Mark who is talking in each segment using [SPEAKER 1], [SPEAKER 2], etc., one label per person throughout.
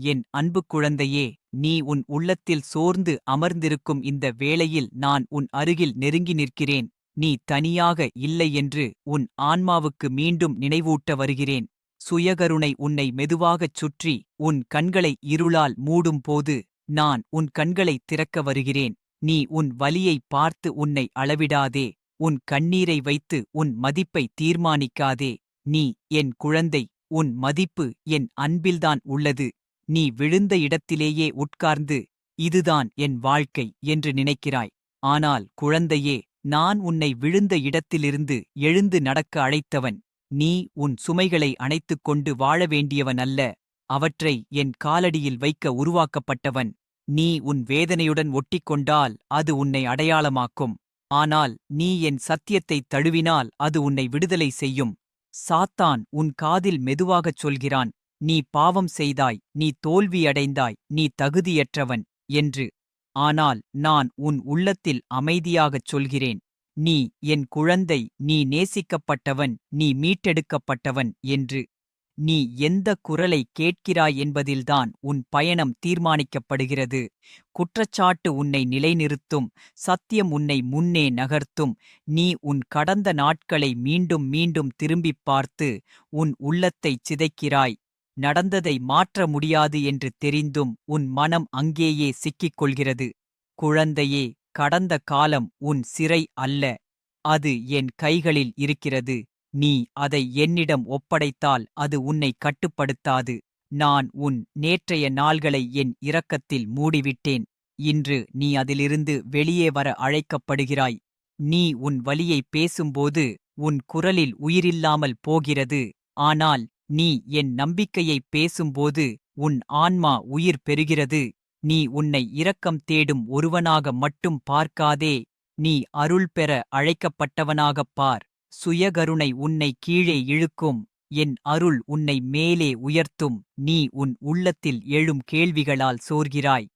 [SPEAKER 1] என் அன்பு குழந்தையே நீ உன் உள்ளத்தில் சோர்ந்து அமர்ந்திருக்கும் இந்த வேளையில் நான் உன் அருகில் நெருங்கி நிற்கிறேன். நீ தனியாக இல்லை என்று உன் ஆன்மாவுக்கு மீண்டும் நினைவூட்ட வருகிறேன். சுயகருணை உன்னை மெதுவாகச் சுற்றி உன் கண்களை இருளால் மூடும்போது நான் உன் கண்களைத் திறக்க வருகிறேன். நீ உன் வலியை பார்த்து உன்னை அளவிடாதே உன் கண்ணீரை வைத்து உன் மதிப்பை தீர்மானிக்காதே. நீ என் குழந்தை உன் மதிப்பு என் அன்பில்தான் உள்ளது. நீ விழுந்த இடத்திலேயே உட்கார்ந்து இதுதான் என் வாழ்க்கை என்று நினைக்கிறாய். ஆனால் குழந்தையே நான் உன்னை விழுந்த இடத்திலிருந்து எழுந்து நடக்க அழைத்தவன் நீ உன் சுமைகளை அணைத்துக் கொண்டு வாழ வேண்டியவன் அல்ல அவற்றை என் காலடியில் வைக்க உருவாக்கப்பட்டவன். நீ உன் வேதனையுடன் ஒட்டிக்கொண்டால் அது உன்னை அடையாளமாக்கும். ஆனால் நீ என் சத்தியத்தைத் தழுவினால் அது உன்னை விடுதலை செய்யும். சாத்தான் உன் காதில் மெதுவாகச் சொல்கிறான் நீ பாவம் செய்தாய் நீ தோல்வியடைந்தாய் நீ தகுதியற்றவன் என்று. ஆனால் நான் உன் உள்ளத்தில் அமைதியாகச் சொல்கிறேன். நீ என் குழந்தை நீ நேசிக்கப்பட்டவன் நீ மீட்டெடுக்கப்பட்டவன் என்று. நீ எந்த குரலை கேட்கிறாய் என்பதில்தான் உன் பயணம் தீர்மானிக்கப்படுகிறது. குற்றச்சாட்டு உன்னை நிலைநிறுத்தும் சத்தியம் உன்னை முன்னே நகர்த்தும். நீ உன் கடந்த நாட்களை மீண்டும் மீண்டும் திரும்பிப் பார்த்து உன் உள்ளத்தைச் சிதைக்கிறாய். நடந்ததை மாற்ற முடியாது என்று தெரிந்தும் உன் மனம் அங்கேயே சிக்கிக் கொள்கிறது குழந்தையே கடந்த காலம் உன் சிறை அல்ல. அது என் கைகளில் இருக்கிறது. நீ அதை என்னிடம் ஒப்படைத்தால் அது உன்னை கட்டுப்படுத்தாது. நான் உன் நேற்றைய நாள்களை என் இரக்கத்தில் மூடிவிட்டேன். இன்று நீ அதிலிருந்து வெளியே வர அழைக்கப்படுகிறாய். நீ உன் வலியை பேசும்போது உன் குரலில் உயிரில்லாமல் போகிறது. ஆனால் நீ என் நம்பிக்கையை பேசும்போது உன் ஆன்மா உயிர் பெறுகிறது. நீ உன்னை இரக்கம் தேடும் ஒருவனாக மட்டும் பார்க்காதே. நீ அருள் பெற அழைக்கப்பட்டவனாகப் பார். சுயகருணை உன்னை கீழே இழுக்கும். என் அருள் உன்னை மேலே உயர்த்தும். நீ உன் உள்ளத்தில் எழும் கேள்விகளால் சோர்கிறாய்.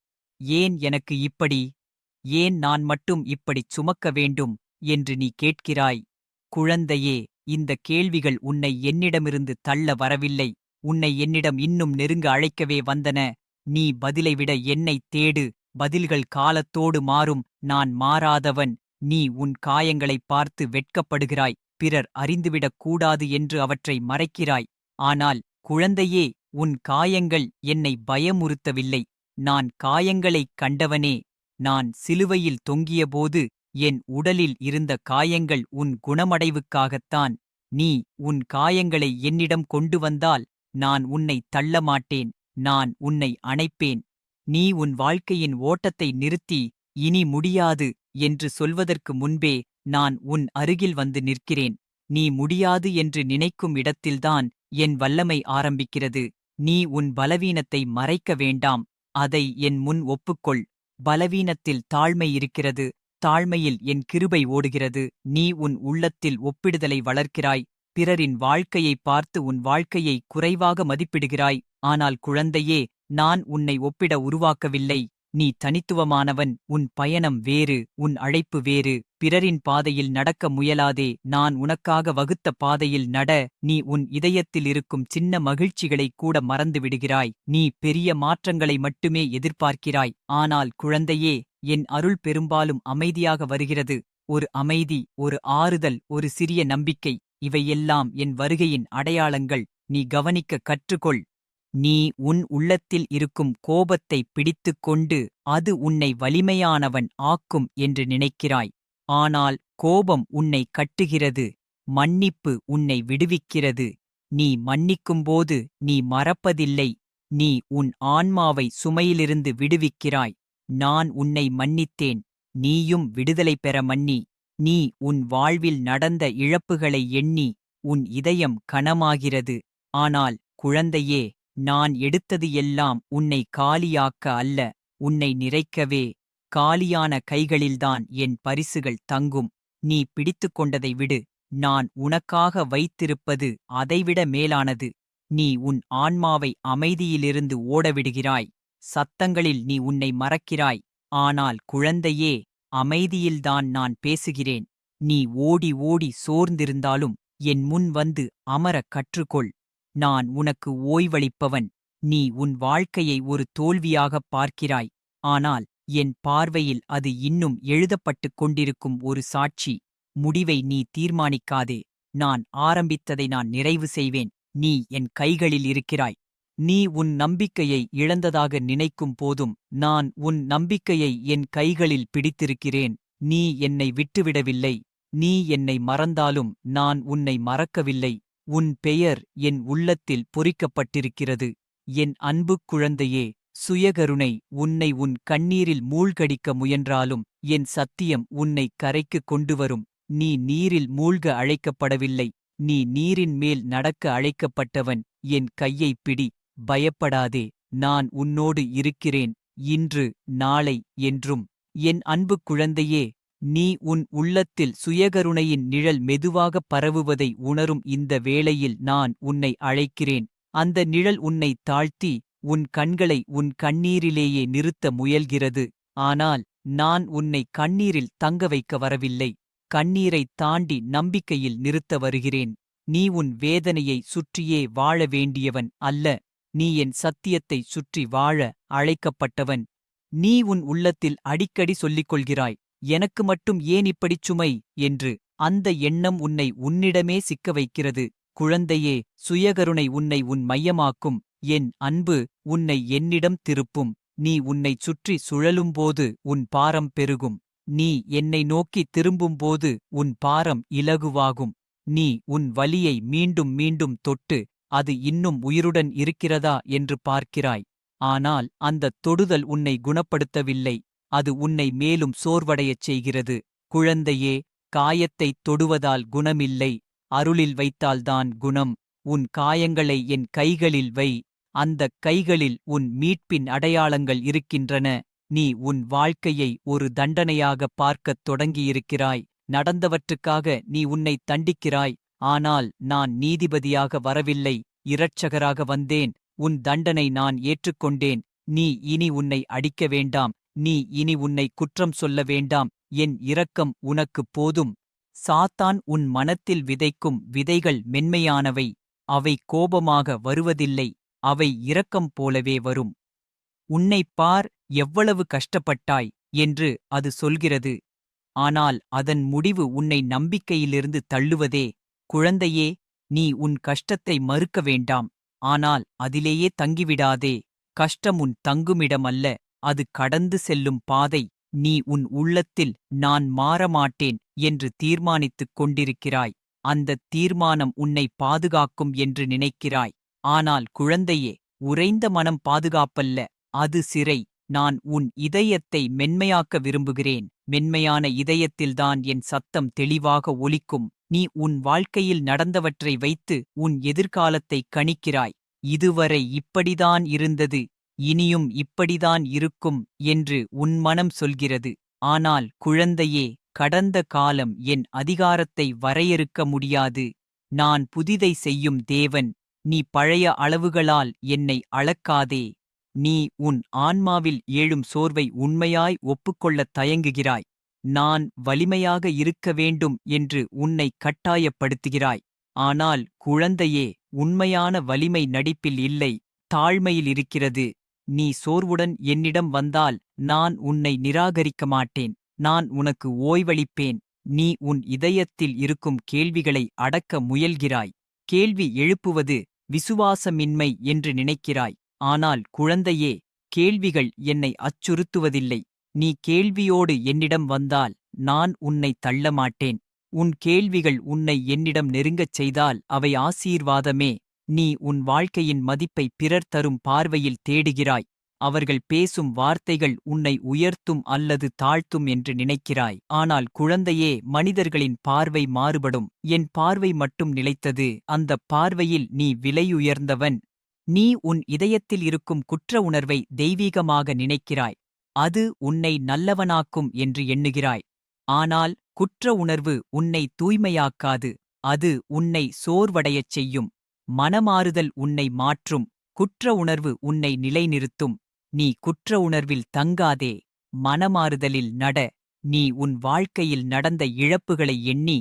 [SPEAKER 1] ஏன் எனக்கு இப்படி? ஏன் நான் மட்டும் இப்படிச் சுமக்க வேண்டும்? என்று நீ கேட்கிறாய். குழந்தையே இந்த கேள்விகள் உன்னை என்னிடமிருந்து தள்ள வரவில்லை. உன்னை என்னிடம் இன்னும் நெருங்க அழைக்கவே வந்தன. நீ பதிலை விட என்னைத் தேடு. பதில்கள் காலத்தோடு மாறும். நான் மாறாதவன். நீ உன் காயங்களைப் பார்த்து வெட்கப்படுகிறாய். பிறர் அறிந்துவிடக் கூடாது என்று அவற்றை மறைக்கிறாய். ஆனால் குழந்தையே உன் காயங்கள் என்னை பயமுறுத்தவில்லை. நான் காயங்களைக் கண்டவனே. நான் சிலுவையில் தொங்கியபோது என் உடலில் இருந்த காயங்கள் உன் குணமடைவுக்காகத்தான். நீ உன் காயங்களை என்னிடம் கொண்டு வந்தால் நான் உன்னை தள்ளமாட்டேன் நான் உன்னை அணைப்பேன். நீ உன் வாழ்க்கையின் ஓட்டத்தை நிறுத்தி இனி முடியாது என்று சொல்வதற்கு முன்பே நான் உன் அருகில் வந்து நிற்கிறேன். நீ முடியாது என்று நினைக்கும் இடத்தில்தான் என் வல்லமை ஆரம்பிக்கிறது. நீ உன் பலவீனத்தை மறைக்க வேண்டாம் அதை என் முன் ஒப்புக்கொள். பலவீனத்தில் தாழ்மை இருக்கிறது தாழ்மையில் என் கிருபை ஓடுகிறது. நீ உன் உள்ளத்தில் ஒப்பிடுதலை வளர்க்கிறாய். பிறரின் வாழ்க்கையைப் பார்த்து உன் வாழ்க்கையை குறைவாக மதிப்பிடுகிறாய். ஆனால் குழந்தையே நான் உன்னை ஒப்பிட உருவாக்கவில்லை. நீ தனித்துவமானவன் உன் பயணம் வேறு உன் அழைப்பு வேறு. பிறரின் பாதையில் நடக்க முயலாதே நான் உனக்காக வகுத்த பாதையில் நட. நீ உன் இதயத்தில் இருக்கும் சின்ன மகிழ்ச்சிகளைக் கூட மறந்து விடுகிறாய் நீ பெரிய மாற்றங்களை மட்டுமே எதிர்பார்க்கிறாய். ஆனால் குழந்தையே என் அருள் பெரும்பாலும் அமைதியாக வருகிறது. ஒரு அமைதி ஒரு ஆறுதல் ஒரு சிறிய நம்பிக்கை இவையெல்லாம் என் வருகையின் அடையாளங்கள். நீ கவனிக்க கற்றுக்கொள். நீ உன் உள்ளத்தில் இருக்கும் கோபத்தை பிடித்துக் கொண்டு அது உன்னை வலிமையானவன் ஆக்கும் என்று நினைக்கிறாய். ஆனால் கோபம் உன்னை கட்டுகிறது. மன்னிப்பு உன்னை விடுவிக்கிறது. நீ மன்னிக்கும்போது நீ மறப்பதில்லை. நீ உன் ஆன்மாவை சுமையிலிருந்து விடுவிக்கிறாய். நான் உன்னை மன்னித்தேன். நீயும் விடுதலை பெற மன்னி. நீ உன் வாழ்வில் நடந்த இழப்புகளை எண்ணி உன் இதயம் கனமாகிறது. ஆனால் குழந்தையே நான் எடுத்தது எல்லாம் உன்னை காலியாக்க அல்ல. உன்னை நிறைக்கவே காலியான கைகளில்தான் என் பரிசுகள் தங்கும். நீ பிடித்துக் கொண்டதை விடு. நான் உனக்காக வைத்திருப்பது அதைவிட மேலானது. நீ உன் ஆன்மாவை அமைதியிலிருந்து ஓடவிடுகிறாய். சத்தங்களில் நீ உன்னை மறக்கிறாய். ஆனால் குழந்தையே அமைதியில்தான் நான் பேசுகிறேன். நீ ஓடி ஓடி சோர்ந்திருந்தாலும் என் முன் வந்து அமரக் கற்றுக்கொள். நான் உனக்கு ஓய்வளிப்பவன். நீ உன் வாழ்க்கையை ஒரு தோல்வியாகப் பார்க்கிறாய். ஆனால் என் பார்வையில் அது இன்னும் எழுதப்பட்டுக் கொண்டிருக்கும் ஒரு சாட்சி. முடிவை நீ தீர்மானிக்காதே. நான் ஆரம்பித்ததை நான் நிறைவு செய்வேன். நீ என் கைகளில் இருக்கிறாய். நீ உன் நம்பிக்கையை இழந்ததாக நினைக்கும் போதும் நான் உன் நம்பிக்கையை என் கைகளில் பிடித்திருக்கிறேன். நீ என்னை விட்டுவிடவில்லை. நீ என்னை மறந்தாலும் நான் உன்னை மறக்கவில்லை. உன் பெயர் என் உள்ளத்தில் பொறிக்கப்பட்டிருக்கிறது. என் அன்புக் குழந்தையே சுயகருணை உன்னை உன் கண்ணீரில் மூழ்கடிக்க முயன்றாலும் என் சத்தியம் உன்னை கரைக்கு கொண்டுவரும். நீ நீரில் மூழ்க அழைக்கப்படவில்லை. நீ நீரின் மேல் நடக்க அழைக்கப்பட்டவன். என் கையைப் பிடி. பயப்படாதே நான் உன்னோடு இருக்கிறேன் இன்று நாளை என்றும். என் அன்புக் குழந்தையே நீ உன் உள்ளத்தில் சுயகருணையின் நிழல் மெதுவாகப் பரவுவதை உணரும் இந்த வேளையில் நான் உன்னை அழைக்கிறேன். அந்த நிழல் உன்னை தாழ்த்தி உன் கண்களை உன் கண்ணீரிலேயே நிறுத்த முயல்கிறது. ஆனால் நான் உன்னை கண்ணீரில் தங்க வைக்க வரவில்லை. கண்ணீரைத் தாண்டி நம்பிக்கையில் நிறுத்த வருகிறேன். நீ உன் வேதனையை சுற்றியே வாழ வேண்டியவன் அல்ல. நீ என் சத்தியத்தைச் சுற்றி வாழ அழைக்கப்பட்டவன். நீ உன் உள்ளத்தில் அடிக்கடி சொல்லிக் கொள்கிறாய் எனக்கு மட்டும் ஏன் இப்படிச் சுமை என்று. அந்த எண்ணம் உன்னை உன்னிடமே சிக்க வைக்கிறது. குழந்தையே சுயகருணை உன்னை உன் மையமாக்கும். என் அன்பு உன்னை என்னிடம் திருப்பும். நீ உன்னைச் சுற்றி சுழலும்போது உன் பாரம் பெருகும். நீ என்னை நோக்கி திரும்பும்போது உன் பாரம் இலகுவாகும். நீ உன் வலியை மீண்டும் மீண்டும் தொட்டு அது இன்னும் உயிருடன் இருக்கிறதா என்று பார்க்கிறாய். ஆனால் அந்தத் தொடுதல் உன்னை குணப்படுத்தவில்லை. அது உன்னை மேலும் சோர்வடையச் செய்கிறது. குழந்தையே காயத்தைத் தொடுவதால் குணமில்லை. அருளில் வைத்தால்தான் குணம். உன் காயங்களை என் கைகளில் வை. அந்தக் கைகளில் உன் மீட்பின் அடையாளங்கள் இருக்கின்றன. நீ உன் வாழ்க்கையை ஒரு தண்டனையாக பார்க்கத் தொடங்கியிருக்கிறாய். நடந்தவற்றுக்காக நீ உன்னை தண்டிக்கிறாய். ஆனால் நான் நீதிபதியாக வரவில்லை இரட்சகராக வந்தேன் உன் தண்டனை நான் ஏற்றுக்கொண்டேன் நீ இனி உன்னை அடிக்க வேண்டாம் நீ இனி உன்னை குற்றம் சொல்ல வேண்டாம் என் இரக்கம் உனக்குப் போதும். சாத்தான் உன் மனத்தில் விதைக்கும் விதைகள் மென்மையானவை அவை கோபமாக வருவதில்லை அவை இரக்கம் போலவே வரும். உன்னைப் பார் எவ்வளவு கஷ்டப்பட்டாய் என்று அது சொல்கிறது. ஆனால் அதன் முடிவு உன்னை நம்பிக்கையிலிருந்து தள்ளுவதே. குழந்தையே நீ உன் கஷ்டத்தை மறுக்க வேண்டாம். ஆனால் அதிலேயே தங்கிவிடாதே. கஷ்டம் உன் தங்குமிடமல்ல. அது கடந்து செல்லும் பாதை. நீ உன் உள்ளத்தில் நான் மாறமாட்டேன் என்று தீர்மானித்துக் கொண்டிருக்கிறாய். அந்தத் தீர்மானம் உன்னை பாதுகாக்கும் என்று நினைக்கிறாய். ஆனால் குழந்தையே உறைந்த மனம் பாதுகாப்பல்ல. அது சிறை. நான் உன் இதயத்தை மென்மையாக்க விரும்புகிறேன். மென்மையான இதயத்தில்தான் என் சத்தம் தெளிவாக ஒலிக்கும். நீ உன் வாழ்க்கையில் நடந்தவற்றை வைத்து உன் எதிர்காலத்தைக் கணிக்கிறாய். இதுவரை இப்படிதான் இருந்தது இனியும் இப்படிதான் இருக்கும் என்று உன் மனம் சொல்கிறது. ஆனால் குழந்தையே கடந்த காலம் என் அதிகாரத்தை வரையறுக்க முடியாது. நான் புதிதை செய்யும் தேவன் நீ பழைய அளவுகளால் என்னை அளக்காதே. நீ உன் ஆன்மாவில் ஏழும் சோர்வை உண்மையாய் ஒப்புக்கொள்ளத் தயங்குகிறாய். நான் வலிமையாக இருக்க வேண்டும் என்று உன்னை கட்டாயப்படுத்துகிறாய். ஆனால் குழந்தையே உண்மையான வலிமை நடிப்பில் இல்லை தாழ்மையில் இருக்கிறது. நீ சோர்வுடன் என்னிடம் வந்தால் நான் உன்னை நிராகரிக்க மாட்டேன் நான் உனக்கு ஓய்வளிப்பேன். நீ உன் இதயத்தில் இருக்கும் கேள்விகளை அடக்க முயல்கிறாய். கேள்வி எழுப்புவது விசுவாசமின்மை என்று நினைக்கிறாய். ஆனால் குழந்தையே கேள்விகள் என்னை அச்சுறுத்துவதில்லை. நீ கேள்வியோடு என்னிடம் வந்தால் நான் உன்னை தள்ளமாட்டேன். உன் கேள்விகள் உன்னை என்னிடம் நெருங்கச் செய்தால் அவை ஆசீர்வாதமே. நீ உன் வாழ்க்கையின் மதிப்பை பிறர் தரும் பார்வையில் தேடுகிறாய். அவர்கள் பேசும் வார்த்தைகள் உன்னை உயர்த்தும் அல்லது தாழ்த்தும் என்று நினைக்கிறாய். ஆனால் குழந்தையே மனிதர்களின் பார்வை மாறுபடும். என் பார்வை மட்டும் நிலைத்தது. அந்தப் பார்வையில் நீ விலையுயர்ந்தவன். நீ உன் இதயத்தில் இருக்கும் குற்ற உணர்வை தெய்வீகமாக நினைக்கிறாய். அது உன்னை நல்லவனாக்கும் என்று எண்ணுகிறாய். ஆனால் குற்ற உணர்வு உன்னை தூய்மையாக்காது அது உன்னை சோர்வடையச் செய்யும். மனமாறுதல் உன்னை மாற்றும் குற்ற உணர்வு உன்னை நிலைநிறுத்தும். நீ குற்ற உணர்வில் தங்காதே மனமாறுதலில் நட நீ உன் வாழ்க்கையில் நடந்த இழப்புகளை எண்ணி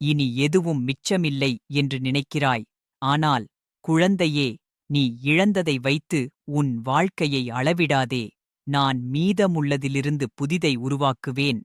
[SPEAKER 1] இனி எதுவும் மிச்சமில்லை என்று நினைக்கிறாய். ஆனால் குழந்தையே நீ இழந்ததை வைத்து உன் வாழ்க்கையை அளவிடாதே. நான் மீதமுள்ளதிலிருந்து புதிதை உருவாக்குவேன்.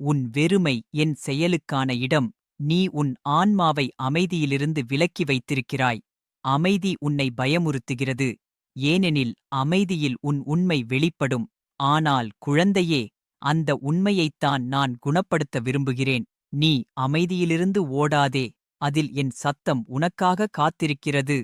[SPEAKER 1] உன் வெறுமை என் செயலுக்கான இடம். நீ உன் ஆன்மாவை அமைதியிலிருந்து விலக்கி வைத்திருக்கிறாய். அமைதி உன்னை பயமுறுத்துகிறது. ஏனெனில் அமைதியில் உன் உண்மை வெளிப்படும். ஆனால் குழந்தையே அந்த உண்மையைத்தான் நான் குணப்படுத்த விரும்புகிறேன். நீ அமைதியிலிருந்து ஓடாதே. அதில் என் சத்தம் உனக்காக காத்திருக்கிறது.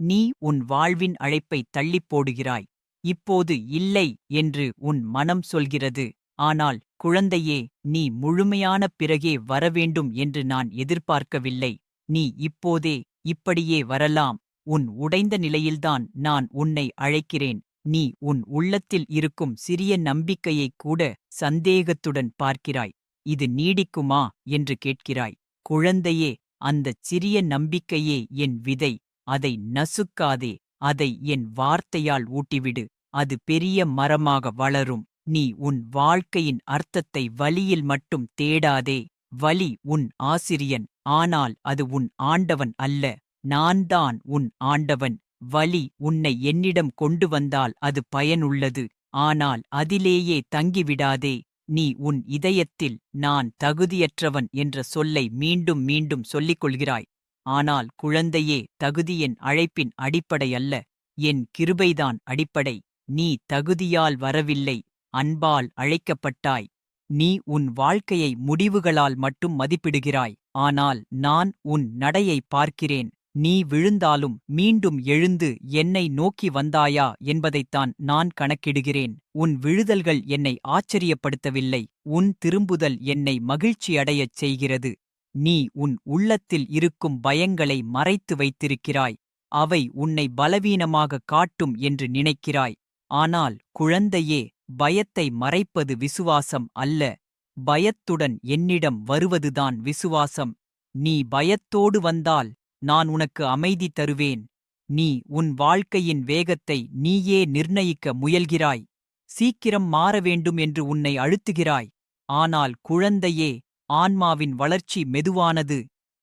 [SPEAKER 1] நீ உன் வாழ்வின் அழைப்பை தள்ளிப் போடுகிறாய். இப்போது இல்லை என்று உன் மனம் சொல்கிறது. ஆனால் குழந்தையே நீ முழுமையான பிறகே வரவேண்டும் என்று நான் எதிர்பார்க்கவில்லை. நீ இப்போதே இப்படியே வரலாம். உன் உடைந்த நிலையில்தான் நான் உன்னை அழைக்கிறேன். நீ உன் உள்ளத்தில் இருக்கும் சிறிய நம்பிக்கையைக் கூட சந்தேகத்துடன் பார்க்கிறாய். இது நீடிக்குமா என்று கேட்கிறாய். குழந்தையே அந்தச் சிறிய நம்பிக்கையே என் விதை. அதை நசுக்காதே. அதை என் வார்த்தையால் ஊட்டிவிடு. அது பெரிய மரமாக வளரும். நீ உன் வாழ்க்கையின் அர்த்தத்தை வலியில் மட்டும் தேடாதே. வலி உன் ஆசிரியன். ஆனால் அது உன் ஆண்டவன் அல்ல. நான்தான் உன் ஆண்டவன். வலி உன்னை என்னிடம் கொண்டு வந்தால் அது பயனுள்ளது. ஆனால் அதிலேயே தங்கிவிடாதே. நீ உன் இதயத்தில் நான் தகுதியற்றவன் என்ற சொல்லை மீண்டும் மீண்டும் சொல்லிக் கொள்கிறாய் ஆனால் குழந்தையே தகுதி என் அழைப்பின் அடிப்படை அல்ல என் கிருபைதான் அடிப்படை. நீ தகுதியால் வரவில்லை. அன்பால் அழைக்கப்பட்டாய். நீ உன் வாழ்க்கையை முடிவுகளால் மட்டும் மதிப்பிடுகிறாய். ஆனால் நான் உன் நடையை பார்க்கிறேன். நீ விழுந்தாலும் மீண்டும் எழுந்து என்னை நோக்கி வந்தாயா என்பதைத்தான் நான் கணக்கிடுகிறேன். உன் விழுதல்கள் என்னை ஆச்சரியப்படுத்தவில்லை. உன் திரும்புதல் என்னை மகிழ்ச்சியடையச் செய்கிறது. நீ உன் உள்ளத்தில் இருக்கும் பயங்களை மறைத்து வைத்திருக்கிறாய். அவை உன்னை பலவீனமாக காட்டும் என்று நினைக்கிறாய். ஆனால் குழந்தையே பயத்தை மறைப்பது விசுவாசம் அல்ல. பயத்துடன் என்னிடம் வருவதுதான் விசுவாசம். நீ பயத்தோடு வந்தால் நான் உனக்கு அமைதி தருவேன். நீ உன் வாழ்க்கையின் வேகத்தை நீயே நிர்ணயிக்க முயல்கிறாய். சீக்கிரம் மாற வேண்டும் என்று உன்னை அழுத்துகிறாய். ஆனால் குழந்தையே ஆன்மாவின் வளர்ச்சி மெதுவானது.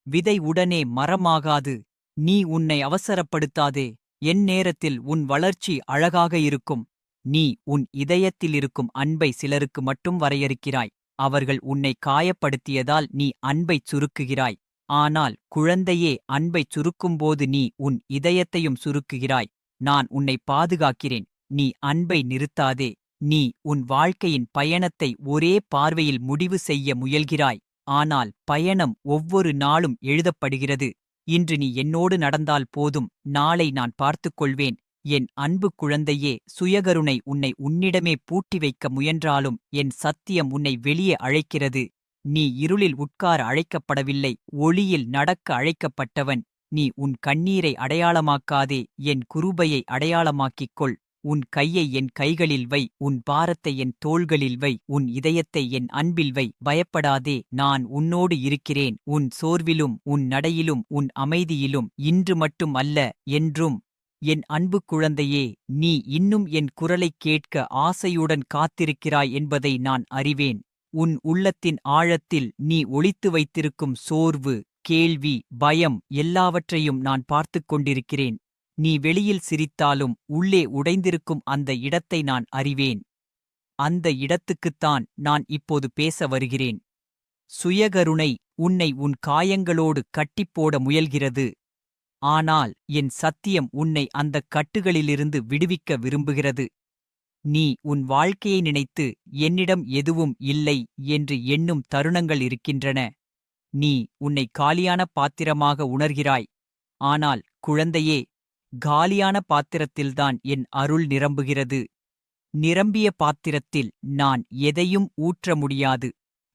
[SPEAKER 1] விதை உடனே மரமாகாது. நீ உன்னை அவசரப்படுத்தாதே. என் நேரத்தில் உன் வளர்ச்சி அழகாக இருக்கும். நீ உன் இதயத்தில் இருக்கும் அன்பை சிலருக்கு மட்டும் வரையறுக்கிறாய். அவர்கள் உன்னை காயப்படுத்தியதால் நீ அன்பைச் சுருக்குகிறாய். ஆனால் குழந்தையே அன்பைச் சுருக்கும்போது நீ உன் இதயத்தையும் சுருக்குகிறாய். நான் உன்னை பாதுகாக்கிறேன். நீ அன்பை நிறுத்தாதே. நீ உன் வாழ்க்கையின் பயணத்தை ஒரே பார்வையில் முடிவு செய்ய முயல்கிறாய். ஆனால் பயணம் ஒவ்வொரு நாளும் எழுதப்படுகிறது. இன்று நீ என்னோடு நடந்தால் போதும். நாளை நான் பார்த்துக் கொள்வேன் என் அன்பு குழந்தையே சுயகருணை உன்னை உன்னிடமே பூட்டி வைக்க முயன்றாலும் என் சத்தியம் உன்னை வெளியே அழைக்கிறது. நீ இருளில் உட்கார அழைக்கப்படவில்லை. ஒளியில் நடக்க அழைக்கப்பட்டவன். நீ உன் கண்ணீரை அடையாளமாக்காதே. என் குருபையை அடையாளமாக்கிக் கொள். உன் கையை என் கைகளில் வை உன் பாரத்தை என் தோள்களில் வை உன் இதயத்தை என் அன்பில் வை பயப்படாதே நான் உன்னோடு இருக்கிறேன் உன் சோர்விலும் உன் நடையிலும் உன் அமைதியிலும் இன்று மட்டும் அல்ல என்றும். என் அன்பு குழந்தையே நீ இன்னும் என் குரலைக் கேட்க ஆசையுடன் காத்திருக்கிறாய் என்பதை நான் அறிவேன். உன் உள்ளத்தின் ஆழத்தில் நீ ஒளித்து வைத்திருக்கும் சோர்வு கேள்வி பயம் எல்லாவற்றையும் நான் பார்த்துக் கொண்டிருக்கிறேன். நீ வெளியில் சிரித்தாலும் உள்ளே உடைந்திருக்கும் அந்த இடத்தை நான் அறிவேன். அந்த இடத்துக்குத்தான் நான் இப்போது பேச வருகிறேன். சுயகருணை உன்னை உன் காயங்களோடு கட்டிப்போட முயல்கிறது. ஆனால் என் சத்தியம் உன்னை அந்தக் கட்டுகளிலிருந்து விடுவிக்க விரும்புகிறது. நீ உன் வாழ்க்கையை நினைத்து என்னிடம் எதுவும் இல்லை என்று எண்ணும் தருணங்கள் இருக்கின்றன. நீ உன்னை காலியான பாத்திரமாக உணர்கிறாய். ஆனால் குழந்தையே காலியான பாத்திரத்தில்தான் என் அருள் நிரம்புகிறது. நிரம்பிய பாத்திரத்தில் நான் எதையும் ஊற்ற முடியாது.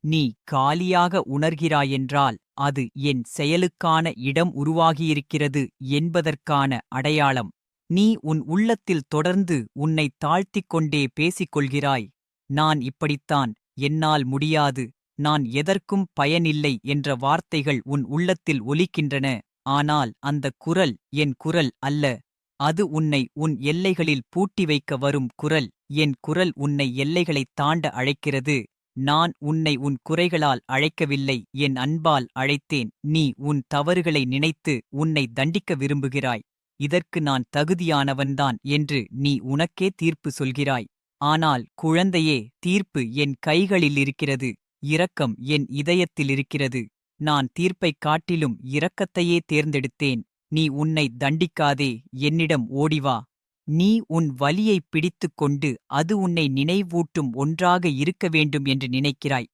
[SPEAKER 1] நீ காலியாக உணர்கிறாயென்றால் அது என் செயலுக்கான இடம் உருவாகியிருக்கிறது என்பதற்கான அடையாளம். நீ உன் உள்ளத்தில் தொடர்ந்து உன்னை தாழ்த்திக் கொண்டே பேசிக் கொள்கிறாய் நான் இப்படித்தான் என்னால் முடியாது. நான் எதற்கும் பயனில்லை என்ற வார்த்தைகள் உன் உள்ளத்தில் ஒலிக்கின்றன. ஆனால் அந்த குரல் என் குரல் அல்ல. அது உன்னை உன் எல்லைகளில் பூட்டி வைக்க வரும் குரல். என் குரல் உன்னை எல்லைகளைத் தாண்ட அழைக்கிறது. நான் உன்னை உன் குறைகளால் அழைக்கவில்லை. என் அன்பால் அழைத்தேன். நீ உன் தவறுகளை நினைத்து உன்னை தண்டிக்க விரும்புகிறாய். இதற்கு நான் தகுதியானவன்தான் என்று நீ உனக்கே தீர்ப்பு சொல்கிறாய். ஆனால் குழந்தையே தீர்ப்பு என் கைகளில் இருக்கிறது. இரக்கம் என் இதயத்தில் இருக்கிறது. நான் தீர்ப்பைக் காட்டிலும் இரக்கத்தையே தேர்ந்தெடுத்தேன். நீ உன்னை தண்டிக்காதே என்னிடம் ஓடிவா. நீ உன் வலியைப் பிடித்துக் கொண்டு அது உன்னை நினைவூட்டும் ஒன்றாக இருக்க வேண்டும் என்று நினைக்கிறாய்.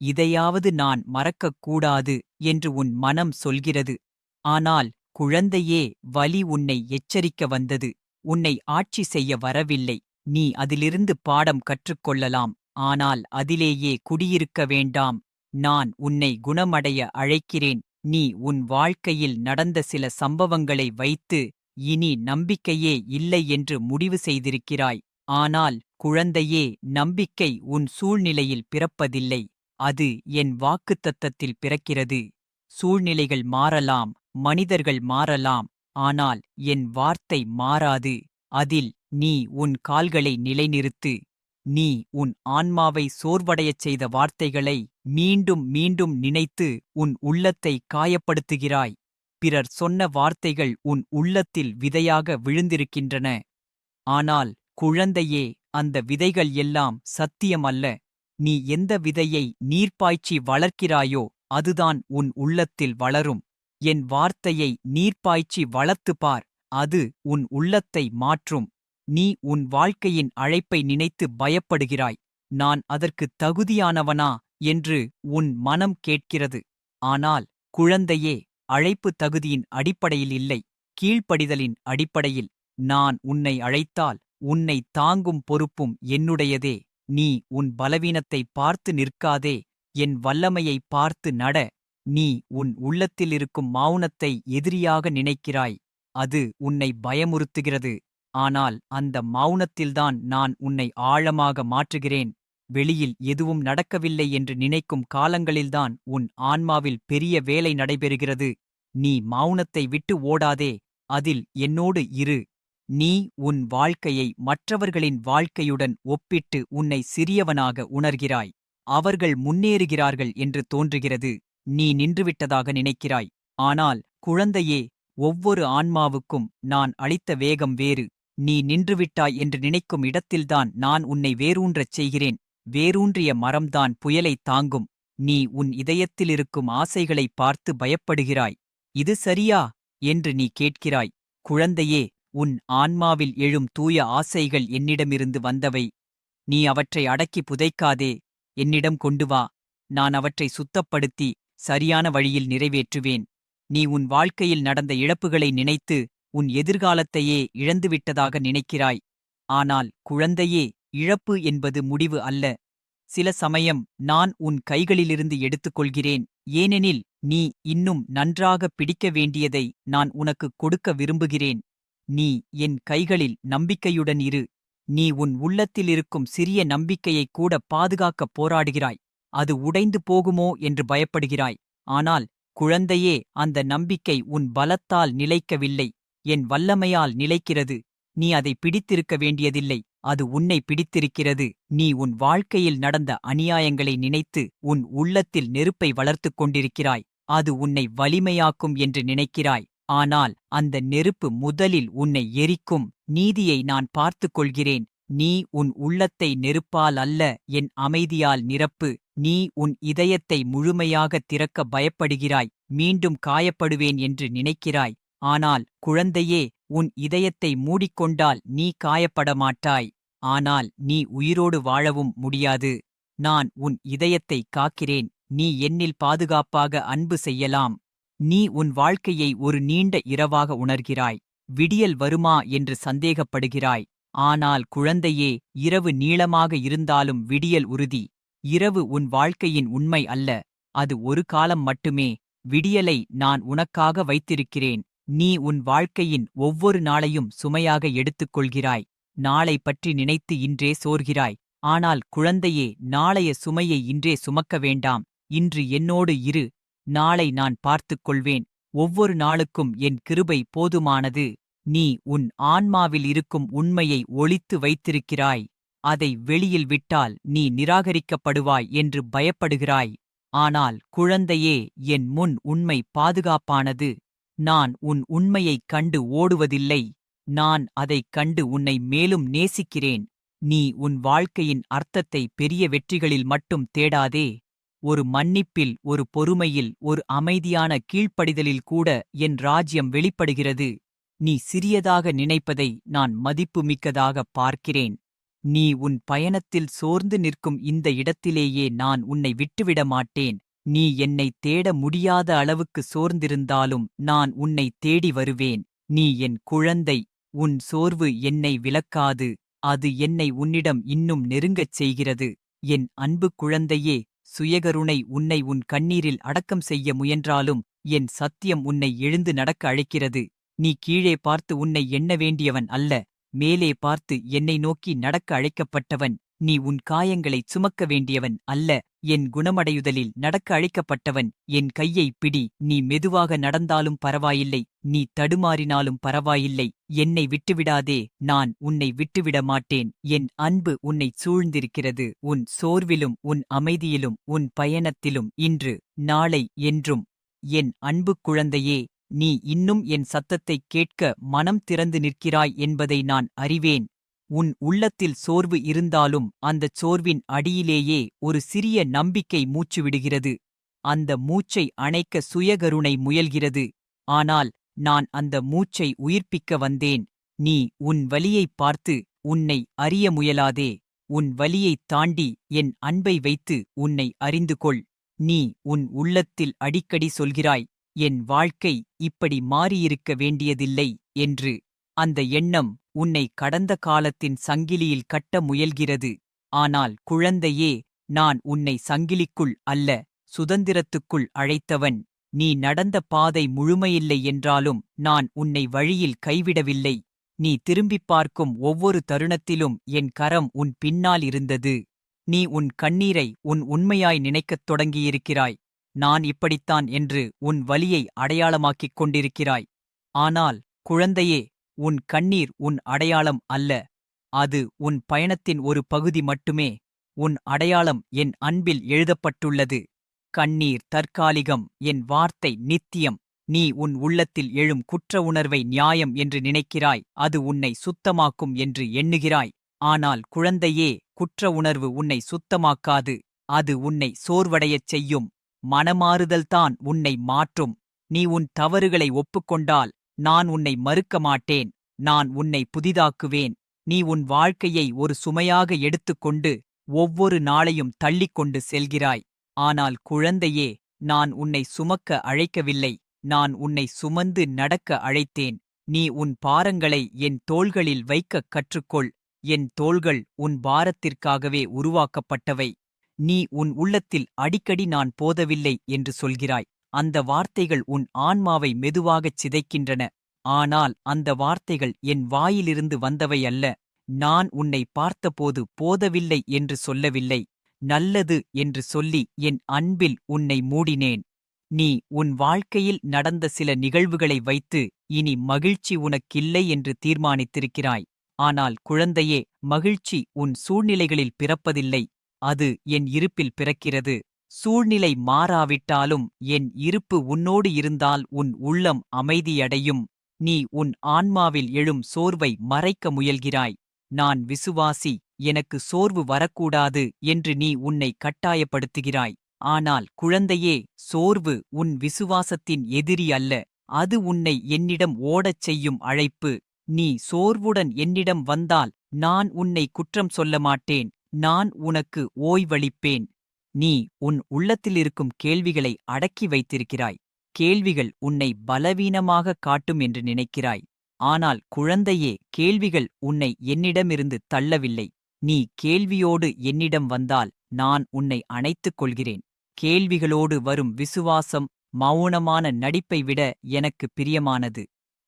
[SPEAKER 1] இதையாவது நான் மறக்கக் கூடாது என்று உன் மனம் சொல்கிறது. ஆனால் குழந்தையே வலி உன்னை எச்சரிக்க வந்தது. உன்னை ஆட்சி செய்ய வரவில்லை. நீ அதிலிருந்து பாடம் கற்றுக்கொள்ளலாம். ஆனால் அதிலேயே குடியிருக்க வேண்டாம். நான் உன்னை குணமடைய அழைக்கிறேன். நீ உன் வாழ்க்கையில் நடந்த சில சம்பவங்களை வைத்து இனி நம்பிக்கையே இல்லை என்று முடிவு செய்திருக்கிறாய். ஆனால் குழந்தையே நம்பிக்கை உன் சூழ்நிலையில் பிறப்பதில்லை. அது என் வாக்குத்தத்தத்தில் பிறக்கிறது. சூழ்நிலைகள் மாறலாம் மனிதர்கள் மாறலாம் ஆனால் என் வார்த்தை மாறாது. அதில் நீ உன் கால்களை நிலைநிறுத்து. நீ உன் ஆன்மாவை சோர்வடையச் செய்த வார்த்தைகளை மீண்டும் மீண்டும் நினைத்து உன் உள்ளத்தை காயப்படுத்துகிறாய். பிறர் சொன்ன வார்த்தைகள் உன் உள்ளத்தில் விதையாக விழுந்திருக்கின்றன. ஆனால் குழந்தையே அந்த விதைகள் எல்லாம் சத்தியமல்ல. நீ எந்த விதையை நீர்ப்பாய்ச்சி வளர்க்கிறாயோ அதுதான் உன் உள்ளத்தில் வளரும். என் வார்த்தையை நீர்ப்பாய்ச்சி வளர்த்து பார் அது உன் உள்ளத்தை மாற்றும். நீ உன் வாழ்க்கையின் அழைப்பை நினைத்து பயப்படுகிறாய். நான் அதற்கு தகுதியானவனா என்று உன் மனம் கேட்கிறது. ஆனால் குழந்தையே அழைப்பு தகுதியின் அடிப்படையில் இல்லை. கீழ்ப்படிதலின் அடிப்படையில் நான் உன்னை அழைத்தால் உன்னை தாங்கும் பொறுப்பும் என்னுடையதே. நீ உன் பலவீனத்தை பார்த்து நிற்காதே. என் வல்லமையை பார்த்து நட. நீ உன் உள்ளத்தில் இருக்கும் மௌனத்தை எதிரியாக நினைக்கிறாய். அது உன்னை பயமுறுத்துகிறது. ஆனால் அந்த மௌனத்தில்தான் நான் உன்னை ஆழமாக மாற்றுகிறேன். வெளியில் எதுவும் நடக்கவில்லை என்று நினைக்கும் காலங்களில்தான் உன் ஆன்மாவில் பெரிய வேலை நடைபெறுகிறது. நீ மௌனத்தை விட்டு ஓடாதே அதில் என்னோடு இரு. நீ உன் வாழ்க்கையை மற்றவர்களின் வாழ்க்கையுடன் ஒப்பிட்டு உன்னை சிறியவனாக உணர்கிறாய். அவர்கள் முன்னேறுகிறார்கள் என்று தோன்றுகிறது. நீ நின்றுவிட்டதாக நினைக்கிறாய். ஆனால் குழந்தையே ஒவ்வொரு ஆன்மாவுக்கும் நான் அளித்த வேகம் வேறு. நீ நின்றுவிட்டாய் என்று நினைக்கும் இடத்தில்தான் நான் உன்னை வேரூன்றச் செய்கிறேன். வேரூன்றிய மரம்தான் புயலை தாங்கும். நீ உன் இதயத்திலிருக்கும் ஆசைகளை பார்த்து பயப்படுகிறாய். இது சரியா? என்று நீ கேட்கிறாய். குழந்தையே உன் ஆன்மாவில் எழும் தூய ஆசைகள் என்னிடமிருந்து வந்தவை. நீ அவற்றை அடக்கி புதைக்காதே. என்னிடம் கொண்டு வா. நான் அவற்றை சுத்தப்படுத்தி சரியான வழியில் நிறைவேற்றுவேன். நீ உன் வாழ்க்கையில் நடந்த இழப்புகளை நினைத்து உன் எதிர்காலத்தையே இழந்துவிட்டதாக நினைக்கிறாய். ஆனால் குழந்தையே இழப்பு என்பது முடிவு அல்ல. சில சமயம் நான் உன் கைகளிலிருந்து எடுத்துக்கொள்கிறேன். ஏனெனில் நீ இன்னும் நன்றாக பிடிக்க வேண்டியதை நான் உனக்கு கொடுக்க விரும்புகிறேன். நீ என் கைகளில் நம்பிக்கையுடன் இரு. நீ உன் உள்ளத்திலிருக்கும் சிறிய நம்பிக்கையைக் கூட பாதுகாக்கப் போராடுகிறாய். அது உடைந்து போகுமோ என்று பயப்படுகிறாய். ஆனால் குழந்தையே அந்த நம்பிக்கை உன் பலத்தால் நிலைக்கவில்லை. என் வல்லமையால் நிலைக்கிறது. நீ அதை பிடித்திருக்க வேண்டியதில்லை. அது உன்னை பிடித்திருக்கிறது. நீ உன் வாழ்க்கையில் நடந்த அநியாயங்களை நினைத்து உன் உள்ளத்தில் நெருப்பை வளர்த்துக் கொண்டிருக்கிறாய். அது உன்னை வலிமையாக்கும் என்று நினைக்கிறாய். ஆனால் அந்த நெருப்பு முதலில் உன்னை எரிக்கும். நீதியை நான் பார்த்துக் கொள்கிறேன். நீ உன் உள்ளத்தை நெருப்பால் அல்ல என் அமைதியால் நிரப்பு. நீ உன் இதயத்தை முழுமையாக திறக்க பயப்படுகிறாய். மீண்டும் காயப்படுவேன் என்று நினைக்கிறாய். ஆனால் குழந்தையே உன் இதயத்தை மூடிக்கொண்டால் நீ காயப்பட மாட்டாய் ஆனால் நீ உயிரோடு வாழவும் முடியாது. நான் உன் இதயத்தை காக்கிறேன். நீ என்னில் பாதுகாப்பாக அன்பு செய்யலாம். நீ உன் வாழ்க்கையை ஒரு நீண்ட இரவாக உணர்கிறாய். விடியல் வருமா என்று சந்தேகப்படுகிறாய். ஆனால் குழந்தையே இரவு நீளமாக இருந்தாலும் விடியல் உறுதி. இரவு உன் வாழ்க்கையின் உண்மை அல்ல. அது ஒரு காலம் மட்டுமே. விடியலை நான் உனக்காக வைத்திருக்கிறேன். நீ உன் வாழ்க்கையின் ஒவ்வொரு நாளையும் சுமையாக எடுத்துக்கொள்கிறாய். நாளை பற்றி நினைத்து இன்றே சோர்கிறாய். ஆனால் குழந்தையே நாளைய சுமையை இன்றே சுமக்க வேண்டாம். இன்று என்னோடு இரு. நாளை நான் பார்த்துக் கொள்வேன் ஒவ்வொரு நாளுக்கும் என் கிருபை போதுமானது. நீ உன் ஆன்மாவில் இருக்கும் உண்மையை ஒளித்து வைத்திருக்கிறாய். அதை வெளியில் விட்டால் நீ நிராகரிக்கப்படுவாய் என்று பயப்படுகிறாய். ஆனால் குழந்தையே என் முன் உண்மை பாதுகாப்பானது. நான் உன் உண்மையைக் கண்டு ஓடுவதில்லை. நான் அதைக் கண்டு உன்னை மேலும் நேசிக்கிறேன். நீ உன் வாழ்க்கையின் அர்த்தத்தை பெரிய வெற்றிகளில் மட்டும் தேடாதே. ஒரு மன்னிப்பில் ஒரு பொறுமையில் ஒரு அமைதியான கீழ்ப்படிதலில் கூட என் ராஜ்யம் வெளிப்படுகிறது. நீ சிறியதாக நினைப்பதை நான் மதிப்புமிக்கதாகப் பார்க்கிறேன். நீ உன் பயணத்தில் சோர்ந்து நிற்கும் இந்த இடத்திலேயே நான் உன்னை விட்டுவிட மாட்டேன் நீ என்னை தேட முடியாத அளவுக்கு சோர்ந்திருந்தாலும் நான் உன்னை தேடி வருவேன். நீ என் குழந்தை உன் சோர்வு என்னை விலக்காது அது என்னை உன்னிடம் இன்னும் நெருங்கச் செய்கிறது. என் அன்பு குழந்தையே சுயகருணை உன்னை உன் கண்ணீரில் அடக்கம் செய்ய முயன்றாலும் என் சத்தியம் உன்னை எழுந்து நடக்க அழைக்கிறது. நீ கீழே பார்த்து உன்னை எண்ண வேண்டியவன் அல்ல மேலே பார்த்து என்னை நோக்கி நடக்க அழைக்கப்பட்டவன். நீ உன் காயங்களைச் சுமக்க வேண்டியவன் அல்ல என் குணமடையுதலில் நடக்க அழிக்கப்பட்டவன் என் கையை பிடி நீ மெதுவாக நடந்தாலும் பரவாயில்லை நீ தடுமாறினாலும் பரவாயில்லை என்னை விட்டுவிடாதே நான் உன்னை விட்டுவிட மாட்டேன் என் அன்பு உன்னைச் சூழ்ந்திருக்கிறது உன் சோர்விலும் உன் அமைதியிலும் உன் பயணத்திலும் இன்று நாளை என்றும் என் அன்பு குழந்தையே நீ இன்னும் என் சத்தத்தைக் கேட்க மனம் திறந்து நிற்கிறாய் என்பதை நான் அறிவேன். உன் உள்ளத்தில் சோர்வு இருந்தாலும் அந்தச் சோர்வின் அடியிலேயே ஒரு சிறிய நம்பிக்கை மூச்சு விடுகிறது அந்த மூச்சை அணைக்க சுயகருணை முயல்கிறது. ஆனால் நான் அந்த மூச்சை உயிர்ப்பிக்க வந்தேன். நீ உன் வலியைப் பார்த்து உன்னை அறிய முயலாதே. உன் வலியைத் தாண்டி என் அன்பை வைத்து உன்னை அறிந்து கொள் நீ உன் உள்ளத்தில் அடிக்கடி சொல்கிறாய் என் வாழ்க்கை இப்படி மாறியிருக்க வேண்டியதில்லை என்று. அந்த எண்ணம் உன்னை கடந்த காலத்தின் சங்கிலியில் கட்ட முயல்கிறது. ஆனால் குழந்தையே நான் உன்னை சங்கிலிக்குள் அல்ல சுதந்திரத்துக்குள் அழைத்தவன். நீ நடந்த பாதை முழுமையில்லை என்றாலும் நான் உன்னை வழியில் கைவிடவில்லை. நீ திரும்பிப் பார்க்கும் ஒவ்வொரு தருணத்திலும் என் கரம் உன் பின்னால் இருந்தது. நீ உன் கண்ணீரை உன் உண்மையாய் நினைக்கத் தொடங்கியிருக்கிறாய். நான் இப்படித்தான் என்று உன் வலியை அடையாளமாக்கிக் கொண்டிருக்கிறாய். ஆனால் குழந்தையே உன் கண்ணீர் உன் அடையாளம் அல்ல. அது உன் பயணத்தின் ஒரு பகுதி மட்டுமே. உன் அடையாளம் என் அன்பில் எழுதப்பட்டுள்ளது. கண்ணீர் தற்காலிகம் என் வார்த்தை நித்தியம். நீ உன் உள்ளத்தில் எழும் குற்ற உணர்வை நியாயம் என்று நினைக்கிறாய். அது உன்னை சுத்தமாக்கும் என்று எண்ணுகிறாய். ஆனால் குழந்தையே குற்ற உணர்வு உன்னை சுத்தமாக்காது. அது உன்னை சோர்வடையச் செய்யும். மனமாறுதல்தான் உன்னை மாற்றும். நீ உன் தவறுகளை ஒப்புக்கொண்டால் நான் உன்னை மறுக்க மாட்டேன் நான் உன்னை புதிதாக்குவேன். நீ உன் வாழ்க்கையை ஒரு சுமையாக எடுத்துக்கொண்டு ஒவ்வொரு நாளையும் தள்ளிக்கொண்டு செல்கிறாய். ஆனால் குழந்தையே நான் உன்னை சுமக்க அழைக்கவில்லை. நான் உன்னை சுமந்து நடக்க அழைத்தேன். நீ உன் பாரங்களை என் தோள்களில் வைக்கக் கற்றுக்கொள். என் தோள்கள் உன் பாரத்திற்காகவே உருவாக்கப்பட்டவை. நீ உன் உள்ளத்தில் அடிக்கடி நான் போதவில்லை என்று சொல்கிறாய். அந்த வார்த்தைகள் உன் ஆன்மாவை மெதுவாகச் சிதைக்கின்றன. ஆனால் அந்த வார்த்தைகள் என் வாயிலிருந்து வந்தவை அல்ல. நான் உன்னை பார்த்தபோது போதவில்லை என்று சொல்லவில்லை. நல்லது என்று சொல்லி என் அன்பில் உன்னை மூடினேன். நீ உன் வாழ்க்கையில் நடந்த சில நிகழ்வுகளை வைத்து இனி மகிழ்ச்சி உனக்கில்லை என்று தீர்மானித்திருக்கிறாய். ஆனால் குழந்தையே மகிழ்ச்சி உன் சூழ்நிலைகளில் பிறப்பதில்லை. அது என் இருப்பில் பிறக்கிறது. சூழ்நிலை மாறாவிட்டாலும் என் இருப்பு உன்னோடு இருந்தால் உன் உள்ளம் அமைதியடையும். நீ உன் ஆன்மாவில் எழும் சோர்வை மறைக்க முயல்கிறாய். நான் விசுவாசி எனக்கு சோர்வு வரக்கூடாது என்று நீ உன்னை கட்டாயப்படுத்துகிறாய். ஆனால் குழந்தையே சோர்வு உன் விசுவாசத்தின் எதிரி அல்ல அது உன்னை என்னிடம் ஓடச் செய்யும் அழைப்பு. நீ சோர்வுடன் என்னிடம் வந்தால் நான் உன்னை குற்றம் சொல்ல மாட்டேன் நான் உனக்கு ஓய்வளிப்பேன். நீ உன் உள்ளத்திலிருக்கும் கேள்விகளை அடக்கி வைத்திருக்கிறாய். கேள்விகள் உன்னை பலவீனமாக காட்டும் என்று நினைக்கிறாய். ஆனால் குழந்தையே கேள்விகள் உன்னை என்னிடமிருந்து தள்ளவில்லை. நீ கேள்வியோடு என்னிடம் வந்தால் நான் உன்னை அணைத்துக் கொள்கிறேன். கேள்விகளோடு வரும் விசுவாசம் மௌனமான நடிப்பை விட எனக்கு பிரியமானது.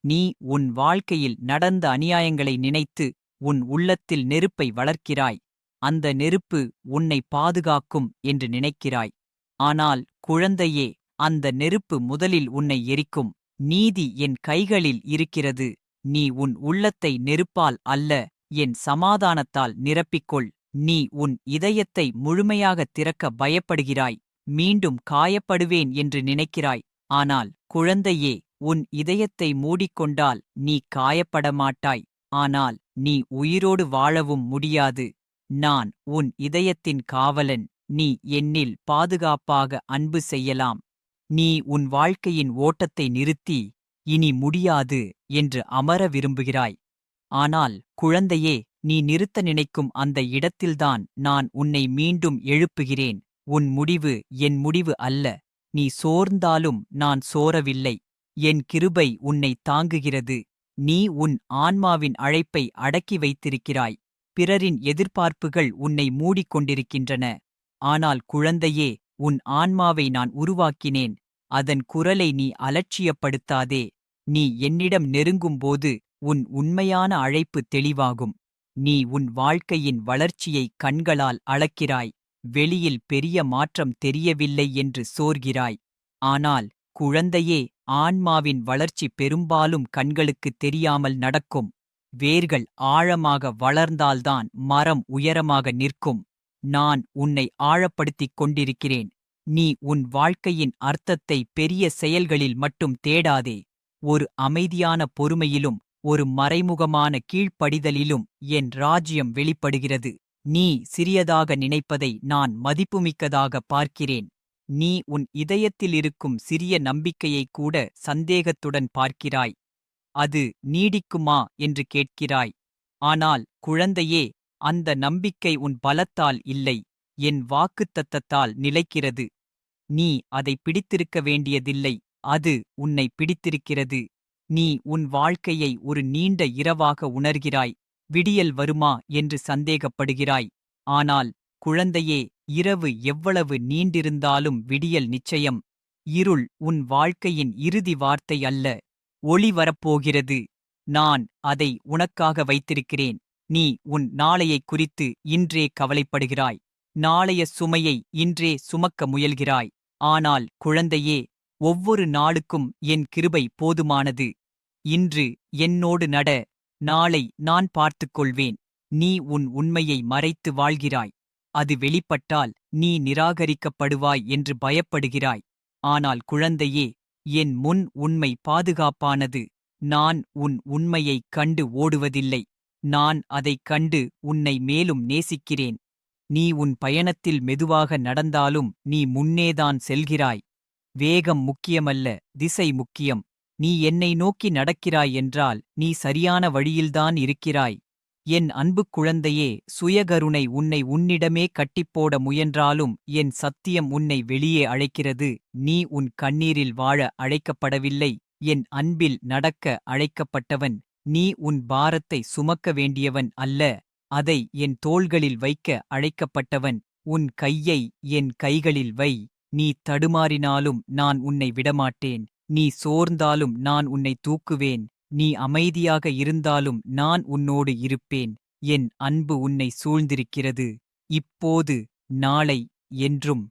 [SPEAKER 1] நீ உன் வாழ்க்கையில் நடந்த அநியாயங்களை நினைத்து உன் உள்ளத்தில் நெருப்பை வளர்க்கிறாய். அந்த நெருப்பு உன்னை பாதுகாக்கும் என்று நினைக்கிறாய். ஆனால் குழந்தையே அந்த நெருப்பு முதலில் உன்னை எரிக்கும். நீதி என் கைகளில் இருக்கிறது. நீ உன் உள்ளத்தை நெருப்பால் அல்ல என் சமாதானத்தால் நிரப்பிக்கொள். நீ உன் இதயத்தை முழுமையாகத் திறக்க பயப்படுகிறாய். மீண்டும் காயப்படுவேன் என்று நினைக்கிறாய். ஆனால் குழந்தையே உன் இதயத்தை மூடிக்கொண்டால் நீ காயப்பட மாட்டாய் ஆனால் நீ உயிரோடு வாழவும் முடியாது. நான் உன் இதயத்தின் காவலன். நீ என்னில் பாதுகாப்பாக அன்பு செய்யலாம். நீ உன் வாழ்க்கையின் ஓட்டத்தை நிறுத்தி இனி முடியாது என்று அமர விரும்புகிறாய். ஆனால் குழந்தையே நீ நிறுத்த நினைக்கும் அந்த இடத்தில்தான் நான் உன்னை மீண்டும் எழுப்புகிறேன். உன் முடிவு என் முடிவு அல்ல. நீ சோர்ந்தாலும் நான் சோரவில்லை. என் கிருபை உன்னை தாங்குகிறது. நீ உன் ஆன்மாவின் அழைப்பை அடக்கி வைத்திருக்கிறாய். பிறரின் எதிர்பார்ப்புகள் உன்னை மூடிக்கொண்டிருக்கின்றன. ஆனால் குழந்தையே உன் ஆன்மாவை நான் உருவாக்கினேன். அதன் குரலை நீ அலட்சியப்படுத்தாதே. நீ என்னிடம் நெருங்கும்போது உன் உண்மையான அழைப்பு தெளிவாகும். நீ உன் வாழ்க்கையின் வளர்ச்சியை கண்களால் அளக்கிறாய். வெளியில் பெரிய மாற்றம் தெரியவில்லை என்று சோர்கிறாய். ஆனால் குழந்தையே ஆன்மாவின் வளர்ச்சி பெரும்பாலும் கண்களுக்குத் தெரியாமல் நடக்கும். வேர்கள் ஆழமாக வளர்ந்தால்தான் மரம் உயரமாக நிற்கும். நான் உன்னை ஆழப்படுத்திக் கொண்டிருக்கிறேன். நீ உன் வாழ்க்கையின் அர்த்தத்தை பெரிய செயல்களில் மட்டும் தேடாதே. ஒரு அமைதியான பொறுமையிலும் ஒரு மறைமுகமான கீழ்ப்படிதலிலும் என் ராஜ்யம் வெளிப்படுகிறது. நீ சிறியதாக நினைப்பதை நான் மதிப்புமிக்கதாக பார்க்கிறேன். நீ உன் இதயத்தில் இருக்கும் சிறிய நம்பிக்கையைக் கூட சந்தேகத்துடன் பார்க்கிறாய். அது நீடிக்குமா என்று கேட்கிறாய். ஆனால் குழந்தையே அந்த நம்பிக்கை உன் பலத்தால் இல்லை என் வாக்குத்தத்தத்தால் நிலைக்கிறது. நீ அதை பிடித்திருக்க வேண்டியதில்லை அது உன்னை பிடித்திருக்கிறது. நீ உன் வாழ்க்கையை ஒரு நீண்ட இரவாக உணர்கிறாய் விடியல் வருமா என்று சந்தேகப்படுகிறாய். ஆனால் குழந்தையே இரவு எவ்வளவு நீண்டிருந்தாலும் விடியல் நிச்சயம். இருள் உன் வாழ்க்கையின் இறுதி வார்த்தை அல்ல. ஒளி வரப்போகிறது. நான் அதை உனக்காக வைத்திருக்கிறேன். நீ உன் நாளையைக் குறித்து இன்றே கவலைப்படுகிறாய். நாளைய சுமையை இன்றே சுமக்க முயல்கிறாய். ஆனால் குழந்தையே ஒவ்வொரு நாளுக்கும் என் கிருபை போதுமானது. இன்று என்னோடு நட நாளை நான் பார்த்துக் கொள்வேன் நீ உன் உண்மையை மறைத்து வாழ்கிறாய். அது வெளிப்பட்டால் நீ நிராகரிக்கப்படுவாய் என்று பயப்படுகிறாய். ஆனால் குழந்தையே என் முன் உண்மை பாதுகாப்பானது. நான் உன் உண்மையைக் கண்டு ஓடுவதில்லை. நான் அதைக் கண்டு உன்னை மேலும் நேசிக்கிறேன். நீ உன் பயணத்தில் மெதுவாக நடந்தாலும் நீ முன்னேதான் செல்கிறாய். வேகம் முக்கியமல்ல திசை முக்கியம். நீ என்னை நோக்கி நடக்கிறாய் என்றால் நீ சரியான வழியில்தான் இருக்கிறாய். என் அன்புக் குழந்தையே சுயகருணை உன்னை உன்னிடமே கட்டிப்போட முயன்றாலும் என் சத்தியம் உன்னை வெளியே அழைக்கிறது நீ உன் கண்ணீரில் வாழ அழைக்கப்படவில்லை என் அன்பில் நடக்க அழைக்கப்பட்டவன் நீ உன் பாரத்தை சுமக்க வேண்டியவன் அல்ல அதை என் தோள்களில் வைக்க அழைக்கப்பட்டவன் உன் கையை என் கைகளில் வை நீ தடுமாறினாலும் நான் உன்னை விடமாட்டேன் நீ சோர்ந்தாலும் நான் உன்னை தூக்குவேன் நீ அமைதியாக இருந்தாலும் நான் உன்னோடு இருப்பேன். என் அன்பு உன்னை சூழ்ந்திருக்கிறது. இப்போது நாளை என்றும்